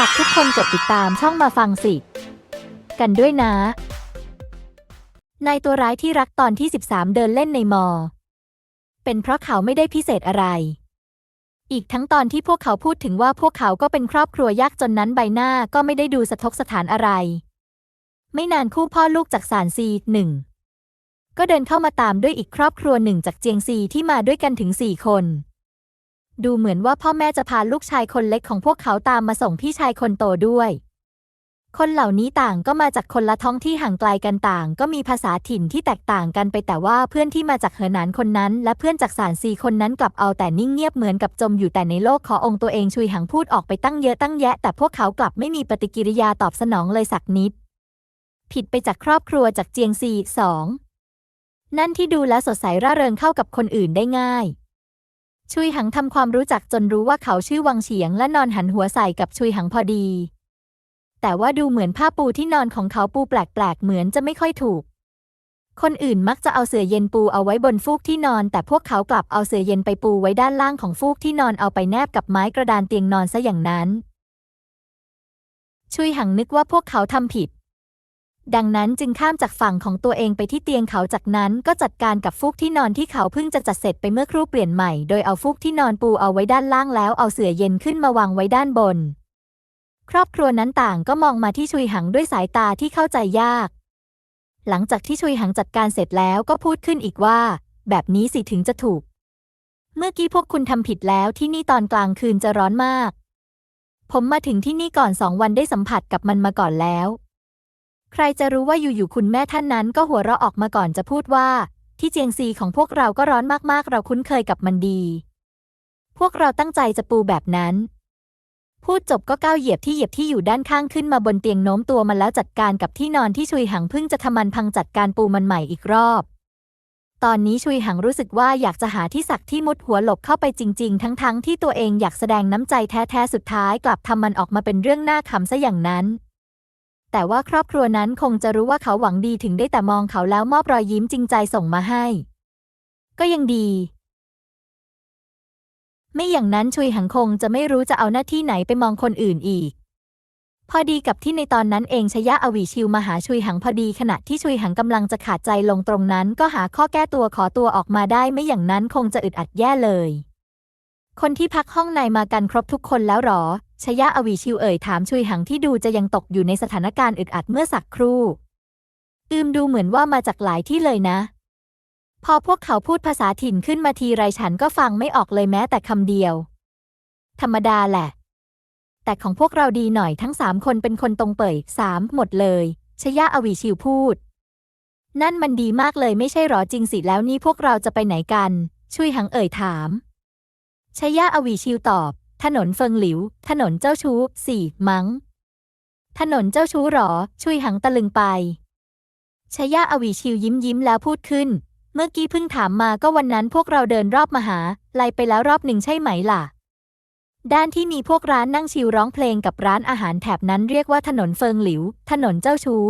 ฝากทุกคนกดติดตามช่องมาฟังสิ กันด้วยนะ นายตัวร้ายที่รักตอนที่ 13 เดินเล่นในมอ เป็นเพราะเขาไม่ได้พิเศษอะไร อีกทั้งตอนที่พวกเขาพูดถึงว่าพวกเขาก็เป็นครอบครัวยากจนนั้นใบหน้าก็ไม่ได้ดูสะทกสถานอะไร ไม่นานคู่พ่อลูกจากสารซีหนึ่งก็เดินเข้ามาตามด้วยอีกครอบครัวหนึ่งจากเจียงซีที่มาด้วยกันถึงสี่คน ดูเหมือนว่าพ่อแม่จะพาลูกชายคนเล็กของพวกเขาตามมาส่งพี่ชายคนโตด้วย คนเหล่านี้ต่างก็มาจากคนละท้องที่ห่างไกลกันต่าง ก็มีภาษาถิ่นที่แตกต่างกันไปแต่ว่าเพื่อนที่มาจากเหอหนานคนนั้น และเพื่อนจากสารซีคนนั้นกลับเอาแต่นิ่งเงียบเหมือนกับจมอยู่แต่ในโลกขอองค์ตัวเองชุยหังพูดออกไปตั้งเยอะตั้งแยะ แต่พวกเขากลับไม่มีปฏิกิริยาตอบสนองเลยสักนิด ผิดไปจากครอบครัวจากเจียงซีสองนั่นที่ดูแลสดใสร่าเริงเข้ากับคนอื่นได้ง่าย ชุยหังทำความรู้จักจนรู้ว่าเขาชื่อวังเฉียงและนอนหันหัวใส่กับชุยหังพอดี แต่ว่าดูเหมือนผ้าปูที่นอนของเขาปูแปลกๆ เหมือนจะไม่ค่อยถูก คนอื่นมักจะเอาเสื่อเย็นปูเอาไว้บนฟูกที่นอน แต่พวกเขากลับเอาเสื่อเย็นไปปูไว้ด้านล่างของฟูกที่นอนเอาไปแนบกับไม้กระดานเตียงนอนซะอย่างนั้น ชุยหังนึกว่าพวกเขาทำผิด ดังนั้นจึงข้ามจากฝั่งของตัวเองไปที่เตียงเขาจากนั้นก็จัดการกับฟูกที่นอนที่เขาเพิ่งจะจัดเสร็จไปเมื่อครู่เปลี่ยนใหม่ โดยเอาฟูกที่นอนปูเอาไว้ด้านล่างแล้วเอาเสื่อเย็นขึ้นมาวางไว้ด้านบน ครอบครัวนั้นต่างก็มองมาที่ชุยหังด้วยสายตาที่เข้าใจยาก หลังจากที่ชุยหังจัดการเสร็จแล้วก็พูดขึ้นอีกว่า แบบนี้สิถึงจะถูก เมื่อกี้พวกคุณทำผิดแล้วที่นี่ตอนกลางคืนจะร้อนมาก ผมมาถึงที่นี่ก่อนสองวันได้สัมผัสกับมันมาก่อนแล้ว ใครจะรู้ว่าอยู่ๆคุณแม่ท่านนั้นก็หัวเราะออกมาก่อนจะพูดว่า ที่เจียงซีของพวกเราก็ร้อนมากๆ เราคุ้นเคยกับมันดี พวกเราตั้งใจจะปูแบบนั้น พูดจบก็ก้าวเหยียบที่เหยียบที่อยู่ด้านข้างขึ้นมาบนเตียงโน้มตัวมันแล้วจัดการกับที่นอนที่ชุยหังพิ่งจะทำมันพังจัดการปูมันใหม่อีกรอบตอนนี้ชุยหังรู้สึกว่าอยากจะหาที่สักที่มุดหัวหลบเข้าไปจริง ๆ ทั้งๆที่ตัวเองอยากแสดงน้ำใจแท้ ๆ สุดท้ายกลับทำมันออกมาเป็นเรื่องน่าขำซะอย่างนั้น แต่ว่าครอบครัวนั้นคงจะรู้ว่าเขาหวังดีถึงได้แต่มองเขาแล้วมอบรอยยิ้มจริงใจส่งมาให้ ก็ยังดี ไม่อย่างนั้นชุยหังคงจะไม่รู้จะเอาหน้าที่ไหนไปมองคนอื่นอีก พอดีกับที่ในตอนนั้นเองชยะอวีชิวมาหาชุยหังพอดีขณะที่ชุยหังกำลังจะขาดใจลงตรงนั้น ก็หาข้อแก้ตัวขอตัวออกมาได้ไม่อย่างนั้นคงจะอึดอัดแย่เลย คนที่พักห้องในมากันครบทุกคนแล้วหรอ ชยะอวีชิวเอ่ยถามชุยหังที่ดูจะยังตกอยู่ในสถานการณ์อึดอัดเมื่อสักครู่ อืมดูเหมือนว่ามาจากหลายที่เลยนะ พอพวกเขาพูดภาษาถิ่นขึ้นมาทีไรฉันก็ฟังไม่ออกเลยแม้แต่คำเดียว ธรรมดาแหละ แต่ของพวกเราดีหน่อยทั้งสามคนเป็นคนตรงเป่ยสามหมดเลยชยะอวีชิวพูด นั่นมันดีมากเลยไม่ใช่หรอจริงสิแล้วนี่พวกเราจะไปไหนกันช่วยหังเอ่ยถามชยะอวีชิวตอบ ถนนเฟิงหลิว ถนนเจ้าชู้สี่มัง้ง ถนนเจ้าชู้หรอช่วยหังตะลึงไปชยะอวีชิวยิ้มยิ้มแล้วพูดขึ้น เมื่อกี้เพิ่งถามมาก็วันนั้นพวกเราเดินรอบมหาไลไปแล้วรอบหนึ่งใช่ไหมล่ะ ด้านที่มีพวกร้านนั่งชิลร้องเพลงกับร้านอาหารแถบนั้นเรียกว่าถนนเฟิงหลิว ถนนเจ้าชู้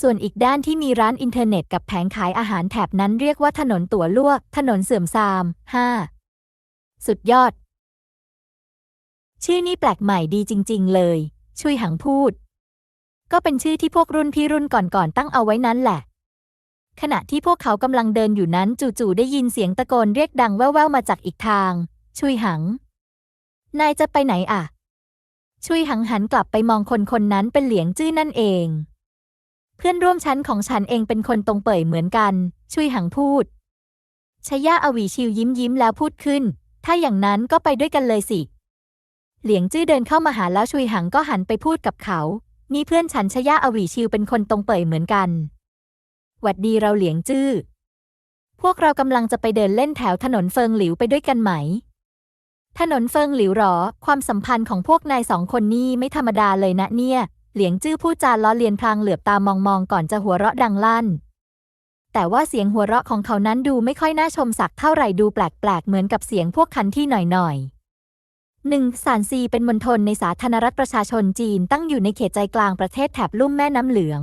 ส่วนอีกด้านที่มีร้านอินเทอร์เน็ตกับแผงขายอาหารแถบนั้นเรียกว่าถนนตั๋วลวก ถนนเสื่อมทรามห้าสุดยอด ชื่อนี่แปลกใหม่ดีจริง ๆ เลยช่วยหังพูด ก็เป็นชื่อที่พวกรุ่นพี่รุ่นก่อนๆตั้งเอาไว้นั้นแหละ ขณะที่พวกเขากำลังเดินอยู่นั้นจู่ๆได้ยินเสียงตะโกนเรียกดังแว่วๆมาจากอีกทาง ชุยหัง นายจะไปไหนอะ ชุยหังหันกลับไปมองคนคนนั้นเป็นเหลียงจื้อนั่นเอง เพื่อนร่วมชั้นของฉันเองเป็นคนตรงเป่ยเหมือนกัน ชุยหังพูดชยะอวีชิวยิ้มยิ้มแล้วพูดขึ้น ถ้าอย่างนั้นก็ไปด้วยกันเลยสิ เหลียงจื้อเดินเข้ามาหาแล้วชุยหังก็หันไปพูดกับเขานี่เพื่อนฉันชยะอวีชิวเป็นคนตรงเป่ยเหมือนกันหวัดดีเราเหลียงจื้อ พวกเรากำลังจะไปเดินเล่นแถวถนนเฟิงหลิวไปด้วยกันไหม ถนนเฟิงหลิวหรอ ความสัมพันธ์ของพวกนายสองคนนี่ไม่ธรรมดาเลยนะเนี่ย เหลียงจื้อพูดจาล้อเลียนพลางเหลือบตามองมองก่อนจะหัวเราะดังลั่น แต่ว่าเสียงหัวเราะของเขานั้นดูไม่ค่อยน่าชมสักเท่าไหร่ดูแปลกๆ เหมือนกับเสียงพวกคันที่หน่อยๆ หนึ่งซานซีเป็นมณฑลในสาธารณรัฐประชาชนจีนตั้งอยู่ในเขตใจกลางประเทศแถบลุ่มแม่น้ำเหลือง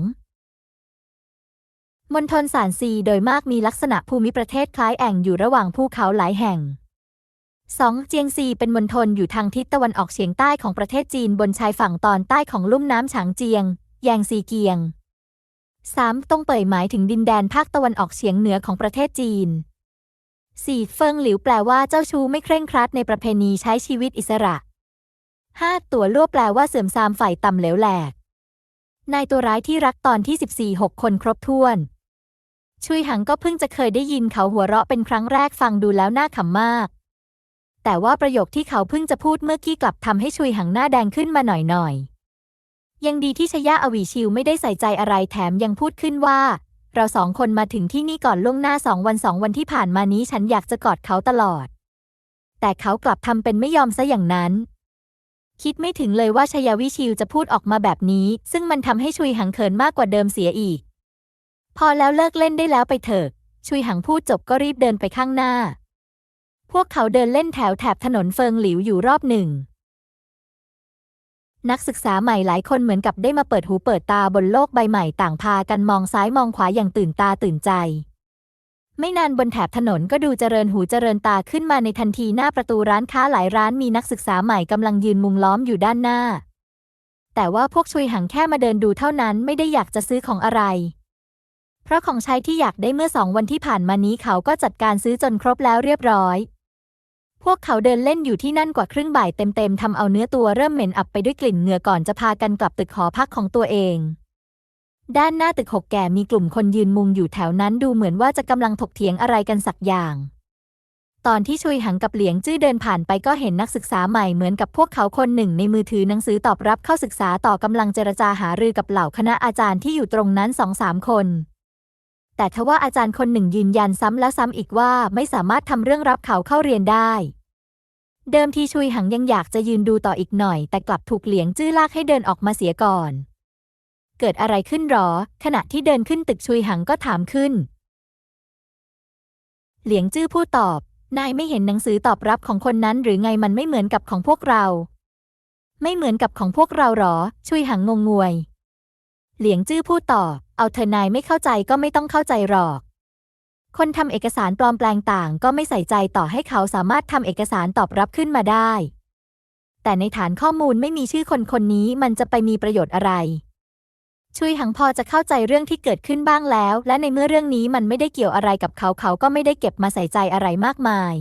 มณฑลสานซีโดยมากมีลักษณะภูมิประเทศคล้ายแอ่งอยู่ระหว่างภูเขาหลายแห่งสองเจียงซีเป็นมณฑลอยู่ทางทิศตะวันออกเฉียงใต้ของประเทศจีนบนชายฝั่งตอนใต้ของลุ่มน้ำฉางเจียง แยงซีเกียง 3. ตงเป่ยหมายถึงดินแดนภาคตะวันออกเฉียงเหนือของประเทศจีน 4. เฟิงหลิวแปลว่าเจ้าชู้ไม่เคร่งครัดในประเพณีใช้ชีวิตอิสระ 5. ตัวล่วแปลว่าเสื่อมทรามฝ่ายต่ำเหลวแหลก นายตัวร้ายที่รักตอนที่ 14 6 คนครบถ้วน ชุยหังก็เพิ่งจะเคยได้ยินเขาหัวเราะเป็นครั้งแรกฟังดูแล้วน่าขำมาก แต่ว่าประโยคที่เขาเพิ่งจะพูดเมื่อกี้กลับทำให้ชุยหังหน้าแดงขึ้นมาหน่อยๆยังดีที่ชยะอวีชิวไม่ได้ใส่ใจอะไรแถมยังพูดขึ้นว่า เราสองคนมาถึงที่นี่ก่อนล่วงหน้าสองวันสองวันที่ผ่านมานี้ฉันอยากจะกอดเขาตลอด แต่เขากลับทำเป็นไม่ยอมซะอย่างนั้น คิดไม่ถึงเลยว่าชยาวิชิวจะพูดออกมาแบบนี้ ซึ่งมันทำให้ชุยหังเขินมากกว่าเดิมเสียอีก พอแล้วเลิกเล่นได้แล้วไปเถอะชุยหังพูดจบก็รีบเดินไปข้างหน้า พวกเขาเดินเล่นแถวแถบถนนเฟิงหลิวอยู่รอบหนึ่ง นักศึกษาใหม่หลายคนเหมือนกับได้มาเปิดหูเปิดตาบนโลกใบใหม่ต่างพากันมองซ้ายมองขวาอย่างตื่นตาตื่นใจ ไม่นานบนแถบถนนก็ดูเจริญหูเจริญตาขึ้นมาในทันทีหน้าประตูร้านค้าหลายร้านมีนักศึกษาใหม่กำลังยืนมุงล้อมอยู่ด้านหน้า แต่ว่าพวกชุยหังแค่มาเดินดูเท่านั้นไม่ได้อยากจะซื้อของอะไร เพราะของใช้ที่อยากได้เมื่อสองวันที่ผ่านมานี้เขาก็จัดการซื้อจนครบแล้วเรียบร้อย พวกเขาเดินเล่นอยู่ที่นั่นกว่าครึ่งบ่ายเต็มๆทำเอาเนื้อตัวเริ่มเหม็นอับไปด้วยกลิ่นเหงื่อก่อนจะพากันกลับตึกหอพักของตัวเอง ด้านหน้าตึกหกแก่มีกลุ่มคนยืนมุงอยู่แถวนั้นดูเหมือนว่าจะกำลังถกเถียงอะไรกันสักอย่าง ตอนที่ชุยหังกับเหลียงจื้อเดินผ่านไปก็เห็นนักศึกษาใหม่เหมือนกับพวกเขาคนหนึ่งในมือถือหนังสือตอบรับเข้าศึกษาต่อกำลังเจรจาหารือกับเหล่าคณะอาจารย์ที่อยู่ตรงนั้นสองสามคน แต่ทว่าอาจารย์คนหนึ่งยืนยันซ้ำแล้วซ้ำอีกว่าไม่สามารถทำเรื่องรับเขาเข้าเรียนได้ เดิมทีชุยหังยังอยากจะยืนดูต่ออีกหน่อย แต่กลับถูกเหลียงจื้อลากให้เดินออกมาเสียก่อน เกิดอะไรขึ้นหรอ ขณะที่เดินขึ้นตึกชุยหังก็ถามขึ้น เหลียงจื้อพูดตอบ นายไม่เห็นหนังสือตอบรับของคนนั้น หรือไงมันไม่เหมือนกับของพวกเรา ไม่เหมือนกับของพวกเราหรอ ชุยหังงงงวย เหลียงจื้อพูดต่อ เอาเธอนายไม่เข้าใจก็ไม่ต้องเข้าใจหรอก คนทำเอกสารปลอมแปลงต่างก็ไม่ใส่ใจต่อให้เขาสามารถทำเอกสารตอบรับขึ้นมาได้ แต่ในฐานข้อมูลไม่มีชื่อคนคนนี้มันจะไปมีประโยชน์อะไรชุยหังพอจะเข้าใจเรื่องที่เกิดขึ้นบ้างแล้ว และในเมื่อเรื่องนี้มันไม่ได้เกี่ยวอะไรกับเขาเขาก็ไม่ได้เก็บมาใส่ใจอะไรมากมาย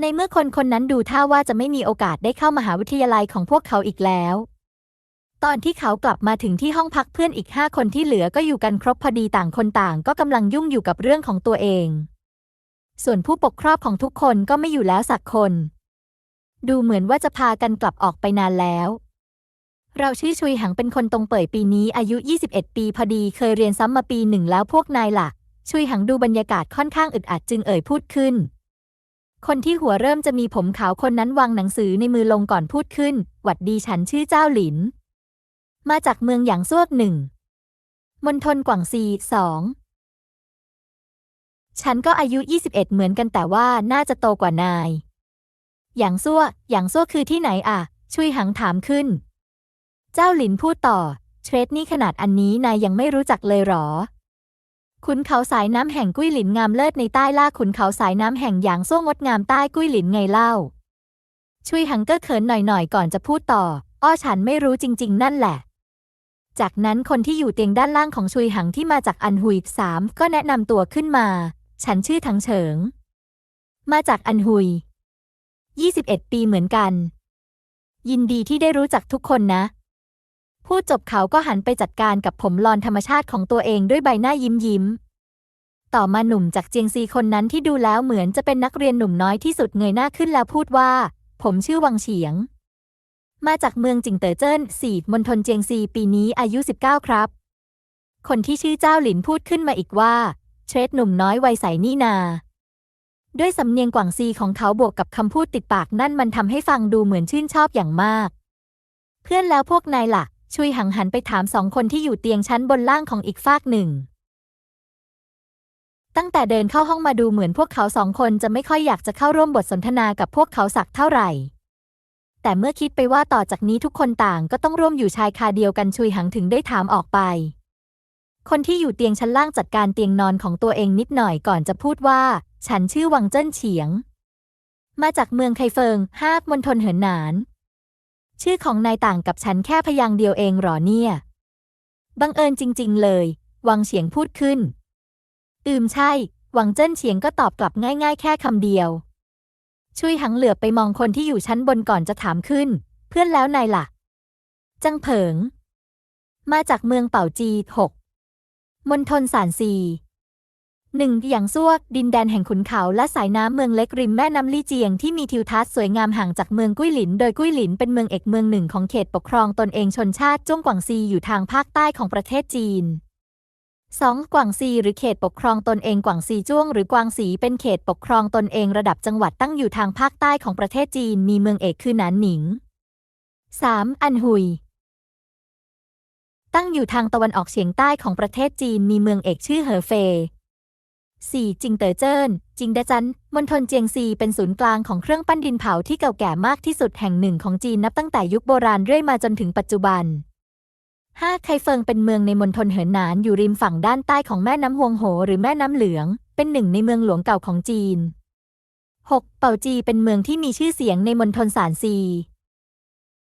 ในเมื่อคนคนนั้นดูท่าว่าจะไม่มีโอกาสได้เข้ามหาวิทยาลัยของพวกเขาอีกแล้ว ตอนที่เขากลับมาถึงที่ห้องพักเพื่อนอีกห้าคนที่เหลือก็อยู่กันครบพอดีต่างคนต่างก็กำลังยุ่งอยู่กับเรื่องของตัวเอง ส่วนผู้ปกครองของทุกคนก็ไม่อยู่แล้วสักคน ดูเหมือนว่าจะพากันกลับออกไปนานแล้ว เราชื่อชุยหังเป็นคนตรงเป่ยปีนี้อายุ 21 ปีพอดีเคยเรียนซ้ำมาปีหนึ่งแล้วพวกนายล่ะชุยหังดูบรรยากาศค่อนข้างอึดอัดจึงเอ่ยพูดขึ้น คนที่หัวเริ่มจะมีผมขาวคนนั้นวางหนังสือในมือลงก่อนพูดขึ้น หวัดดีฉันชื่อเจ้าหลิน มาจากเมืองหยางซวกหนึ่งมณฑลกวางซีสองฉันก็อายุ 21 เหมือนกันแต่ว่าน่าจะโตกว่านาย หยางซั่ว หยางซั่วคือที่ไหนอะ ชุยหังถามขึ้น เจ้าหลินพูดต่อ เทรดนี่ขนาดอันนี้นายยังไม่รู้จักเลยหรอ ขุนเขาสายน้ำแห่งกุ้ยหลินงามเลิศในใต้ล่าขุนเขาสายน้ำแห่งหยางซ่วงงดงามใต้กุ้ยหลินไงเล่า ชุยหังก็เขินหน่อยๆก่อนจะพูดต่อ อ้อฉันไม่รู้จริง ๆ นั่นแหละ จากนั้นคนที่อยู่เตียงด้านล่างของชุยหังที่มาจากอันหุยสามก็แนะนำตัวขึ้นมา ฉันชื่อถังเฉิง มาจากอันหุย 21 ปีเหมือนกัน ยินดีที่ได้รู้จักทุกคนนะ พูดจบเขาก็หันไปจัดการกับผมลอนธรรมชาติของตัวเองด้วยใบหน้ายิ้มยิ้ม ต่อมาหนุ่มจากเจียงซีคนนั้นที่ดูแล้วเหมือนจะเป็นนักเรียนหนุ่มน้อยที่สุดเงยหน้าขึ้นแล้วพูดว่า ผมชื่อวังเฉียง มาจากเมืองจิงเต๋อเจิ้นสี่มณฑลเจียงซีปีนี้อายุ 19 ครับ คนที่ชื่อเจ้าหลินพูดขึ้นมาอีกว่า เทรดหนุ่มน้อยวัยใสนี่นา ด้วยสำเนียงกวางซีของเขาบวกกับคำพูดติดปากนั่นมันทำให้ฟังดูเหมือนชื่นชอบอย่างมาก เพื่อนแล้วพวกนายล่ะชุยหังหันไปถามสองคนที่อยู่เตียงชั้นบนล่างของอีกฟากหนึ่ง ตั้งแต่เดินเข้าห้องมาดูเหมือนพวกเขาสองคนจะไม่ค่อยอยากจะเข้าร่วมบทสนทนากับพวกเขาสักเท่าไหร่ แต่เมื่อคิดไปว่าต่อจากนี้ทุกคนต่างก็ต้องร่วมอยู่ชายคาเดียวกันชุยหังถึงได้ถามออกไป คนที่อยู่เตียงชั้นล่างจัดการเตียงนอนของตัวเองนิดหน่อยก่อนจะพูดว่า ฉันชื่อวังเจิ้นเฉียง มาจากเมืองไคเฟิงฮากมณฑลเหินหนาน ชื่อของนายต่างกับฉันแค่พยางค์เดียวเองหรอเนี่ย บังเอิญจริง ๆ เลย วังเฉียงพูดขึ้น อืมใช่ วังเจิ้นเฉียงก็ตอบกลับง่าย ๆ แค่คำเดียว ชุยหังเหลือไปมองคนที่อยู่ชั้นบนก่อนจะถามขึ้น เพื่อนแล้วนายล่ะ จังเผิง มาจากเมืองเป่าจีหกมณฑลสานซีหนึ่งอย่างซวก ดินแดนแห่งขุนเขาและสายน้ำเมืองเล็กริมแม่น้ำลี่เจียงที่มีทิวทัศน์สวยงามห่างจากเมืองกุ้ยหลิน โดยกุ้ยหลินเป็นเมืองเอกเมืองหนึ่งของเขตปกครองตนเองชนชาติจ้วงกวางซีอยู่ทางภาคใต้ของประเทศจีน 2. กวางซีหรือเขตปกครองตนเองกวางซีจ้วงหรือกวางซีเป็นเขตปกครองตนเองระดับจังหวัดตั้งอยู่ทางภาคใต้ของประเทศจีนมีเมืองเอกคือหนานหนิง 3. อันหุย ตั้งอยู่ทางตะวันออกเฉียงใต้ของประเทศจีนมีเมืองเอกชื่อเหอเฟ 4. จิงเตอเจิ้น จิงดะจันมณฑลเจียงซีเป็นศูนย์กลางของเครื่องปั้นดินเผาที่เก่าแก่มากที่สุดแห่งหนึ่งของจีนนับตั้งแต่ยุคโบราณเรื่อยมาจนถึงปัจจุบัน 5. ไคเฟิงเป็นเมืองในมณฑลเหินหนานอยู่ริมฝั่งด้านใต้ของแม่น้ำฮวงโหหรือแม่น้ำเหลือง เป็นหนึ่งในเมืองหลวงเก่าของจีน 6. เป่าจีเป็นเมืองที่มีชื่อเสียงในมณฑลสานซี